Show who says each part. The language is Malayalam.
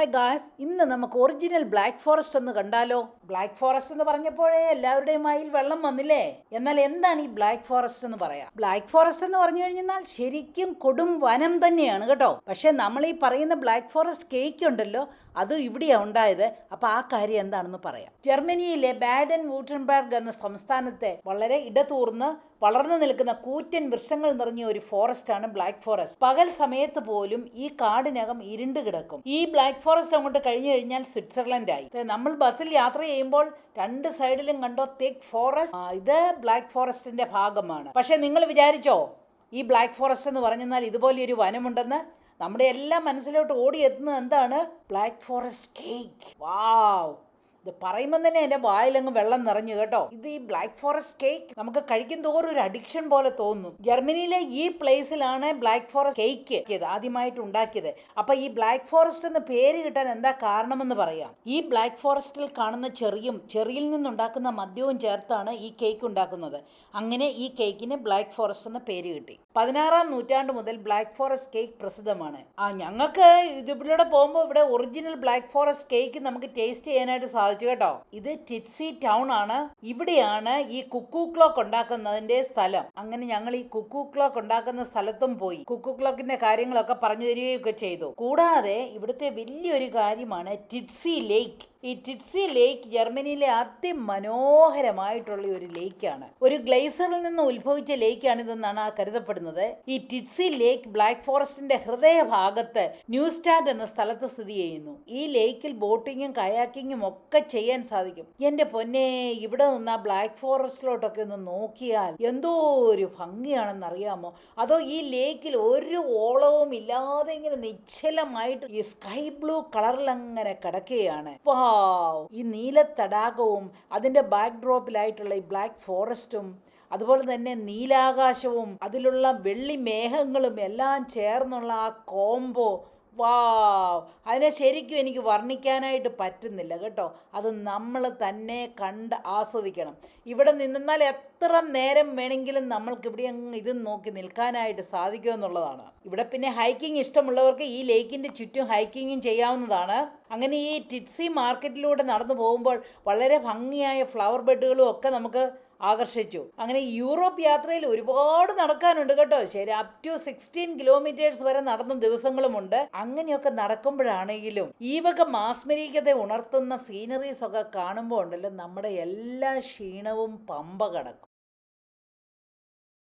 Speaker 1: ഹായ് ഗാസ് ഇന്ന് നമുക്ക് ഒറിജിനൽ ബ്ലാക്ക് ഫോറസ്റ്റ് ഒന്ന് കണ്ടാലോ? ബ്ലാക്ക് ഫോറസ്റ്റ് എന്ന് പറഞ്ഞപ്പോഴേ എല്ലാവരുടെയും വായിൽ വെള്ളം വന്നില്ലേ? എന്നാൽ എന്താണ് ഈ ബ്ലാക്ക് ഫോറസ്റ്റ് എന്ന് പറയാം? ബ്ലാക്ക് ഫോറസ്റ്റ് എന്ന് പറഞ്ഞു കഴിഞ്ഞാൽ ശരിക്കും കൊടും വനം തന്നെയാണ് കേട്ടോ. പക്ഷെ നമ്മൾ ഈ പറയുന്ന ബ്ലാക്ക് ഫോറസ്റ്റ് കേക്ക് ഉണ്ടല്ലോ അത് ഇവിടെയാണ് ഉണ്ടായത്. അപ്പൊ ആ കാര്യം എന്താണെന്ന് പറയാം. ജർമ്മനിയിലെ ബാഡൻ വൂട്ടൻബർഗ് എന്ന സംസ്ഥാനത്തെ വളരെ ഇടതൂർന്ന് വളർന്നു നിൽക്കുന്ന കൂറ്റൻ വൃക്ഷങ്ങൾ നിറഞ്ഞ ഒരു ഫോറസ്റ്റ് ആണ് ബ്ലാക്ക് ഫോറസ്റ്റ്. പകൽ സമയത്ത് പോലും ഈ കാടിനകം ഇരുണ്ട് കിടക്കും. ഈ ബ്ലാക്ക് ഫോറസ്റ്റ് അങ്ങോട്ട് കഴിഞ്ഞു കഴിഞ്ഞാൽ സ്വിറ്റ്സർലൻഡ് ആയി നമ്മൾ ബസ്സിൽ യാത്ര ചെയ്യുമ്പോൾ രണ്ട് സൈഡിലും കണ്ടോ തേക്ക് ഫോറസ്റ്റ് ഇത് ബ്ലാക്ക് ഫോറസ്റ്റിന്റെ ഭാഗമാണ്. പക്ഷെ നിങ്ങൾ വിചാരിച്ചോ ഈ ബ്ലാക്ക് ഫോറസ്റ്റ് എന്ന് പറഞ്ഞാൽ ഇതുപോലെ ഒരു വനമുണ്ടെന്ന്? നമ്മുടെ എല്ലാം മനസ്സിലോട്ട് ഓടിയെത്തുന്നത് എന്താണ്? Black forest cake. വാവ് ഇത് പറയുമ്പോൾ തന്നെ എന്റെ വായിലങ്ങ് വെള്ളം നിറഞ്ഞു കേട്ടോ. ഇത് ഈ ബ്ലാക്ക് ഫോറസ്റ്റ് കേക്ക് നമുക്ക് കഴിക്കും തോറും ഒരു അഡിക്ഷൻ പോലെ തോന്നും. ജർമ്മനിയിലെ ഈ പ്ലേസിലാണ് ബ്ലാക്ക് ഫോറസ്റ്റ് കേക്ക് ആദ്യമായിട്ട് ഉണ്ടാക്കിയത്. അപ്പൊ ഈ ബ്ലാക്ക് ഫോറസ്റ്റ് എന്ന പേര് കിട്ടാൻ എന്താ കാരണമെന്ന് പറയാം. ഈ ബ്ലാക്ക് ഫോറസ്റ്റിൽ കാണുന്ന ചെറിയും ചെറിയിൽ നിന്നുണ്ടാക്കുന്ന മദ്യവും ചേർത്താണ് ഈ കേക്ക് ഉണ്ടാക്കുന്നത്. അങ്ങനെ ഈ കേക്കിന് ബ്ലാക്ക് ഫോറസ്റ്റ് എന്ന പേര് കിട്ടി. പതിനാറാം നൂറ്റാണ്ട് മുതൽ ബ്ലാക്ക് ഫോറസ്റ്റ് കേക്ക് പ്രസിദ്ധമാണ്. ആ ഞങ്ങൾക്ക് ഇതിലൂടെ പോകുമ്പോൾ ഇവിടെ ഒറിജിനൽ ബ്ലാക്ക് ഫോറസ്റ്റ് കേക്ക് നമുക്ക് ടേസ്റ്റ് ചെയ്യാനായിട്ട് സാധിച്ചു കേട്ടോ. ഇത് ടിറ്റ്സി ടൗൺ ആണ്. ഇവിടെയാണ് ഈ കുക്കു ക്ലോക്ക് ഉണ്ടാക്കുന്നതിന്റെ സ്ഥലം. അങ്ങനെ ഞങ്ങൾ ഈ കുക്കു ക്ലോക്ക് ഉണ്ടാക്കുന്ന സ്ഥലത്തും പോയി. കുക്കു ക്ലോക്കിന്റെ കാര്യങ്ങളൊക്കെ പറഞ്ഞു തരികയൊക്കെ ചെയ്തു. കൂടാതെ ഇവിടുത്തെ വലിയൊരു കാര്യമാണ് ടിറ്റ്സി ലേക്ക്. ഈ ടിറ്റ്സി ലേക്ക് ജർമ്മനിയിലെ അതിമനോഹരമായിട്ടുള്ള ഒരു ലേക്കാണ്. ഒരു ഗ്ലേസറിൽ നിന്ന് ഉത്ഭവിച്ച ലേക്കാണിതെന്നാണ് കരുതപ്പെടുന്നത്. ഈ ടിറ്റ്സി ലേക്ക് ബ്ലാക്ക് ഫോറസ്റ്റിന്റെ ഹൃദയഭാഗത്ത് ന്യൂസ്റ്റാൻഡ് എന്ന സ്ഥലത്ത് സ്ഥിതി ചെയ്യുന്നു. ഈ ലേക്കിൽ ബോട്ടിങ്ങും കയാക്കിങ്ങും ഒക്കെ ചെയ്യാൻ സാധിക്കും. എന്റെ പൊന്നെ ഇവിടെ നിന്ന് ബ്ലാക്ക് ഫോറസ്റ്റിലോട്ടൊക്കെ ഒന്ന് നോക്കിയാൽ എന്തോ ഒരു ഭംഗിയാണെന്ന് അറിയാമോ അതോ ഈ ലേക്കിൽ ഒരു ഓളവും ഇല്ലാതെ ഇങ്ങനെ നിശ്ചലമായിട്ട് ഈ സ്കൈ ബ്ലൂ കളറിൽ അങ്ങനെ കിടക്കുകയാണ്. വാവ് ഈ നീല തടാകവും അതിന്റെ ബാക്ക് ഡ്രോപ്പിലായിട്ടുള്ള ഈ ബ്ലാക്ക് ഫോറസ്റ്റും അതുപോലെ തന്നെ നീലാകാശവും അതിലുള്ള വെള്ളി മേഘങ്ങളും എല്ലാം ചേർന്നുള്ള ആ കോംബോ വാവ് അതിനെ ശരിക്കും എനിക്ക് വർണിക്കാനായിട്ട് പറ്റുന്നില്ല കേട്ടോ. അത് നമ്മൾ തന്നെ കണ്ട് ആസ്വദിക്കണം. ഇവിടെ നിന്നാൽ എത്ര നേരം വേണമെങ്കിലും നമ്മൾക്ക് ഇവിടെ അങ്ങ് ഇത് നോക്കി നിൽക്കാനായിട്ട് സാധിക്കുമെന്നുള്ളതാണ് ഇവിടെ പിന്നെ ഹൈക്കിംഗ് ഇഷ്ടമുള്ളവർക്ക് ഈ ലേക്കിന്റെ ചുറ്റും ഹൈക്കിങ്ങും ചെയ്യാവുന്നതാണ്. അങ്ങനെ ഈ ടിറ്റ്സി മാർക്കറ്റിലൂടെ നടന്നു പോകുമ്പോൾ വളരെ ഭംഗിയായ ഫ്ലവർ ബെഡുകളും ഒക്കെ നമുക്ക് ആകർഷിച്ചു. അങ്ങനെ യൂറോപ്പ് യാത്രയിൽ ഒരുപാട് നടക്കാനുണ്ട് കേട്ടോ. ശരി അപ് ടു സിക്സ്റ്റീൻ കിലോമീറ്റേഴ്സ് വരെ നടന്ന ദിവസങ്ങളുമുണ്ട്. അങ്ങനെയൊക്കെ നടക്കുമ്പോഴാണെങ്കിലും ഈ വക മാസ്മരീകത ഉണർത്തുന്ന സീനറീസ് ഒക്കെ കാണുമ്പോൾ ഉണ്ടല്ലോ നമ്മുടെ എല്ലാ ക്ഷീണവും പമ്പ കടക്കും.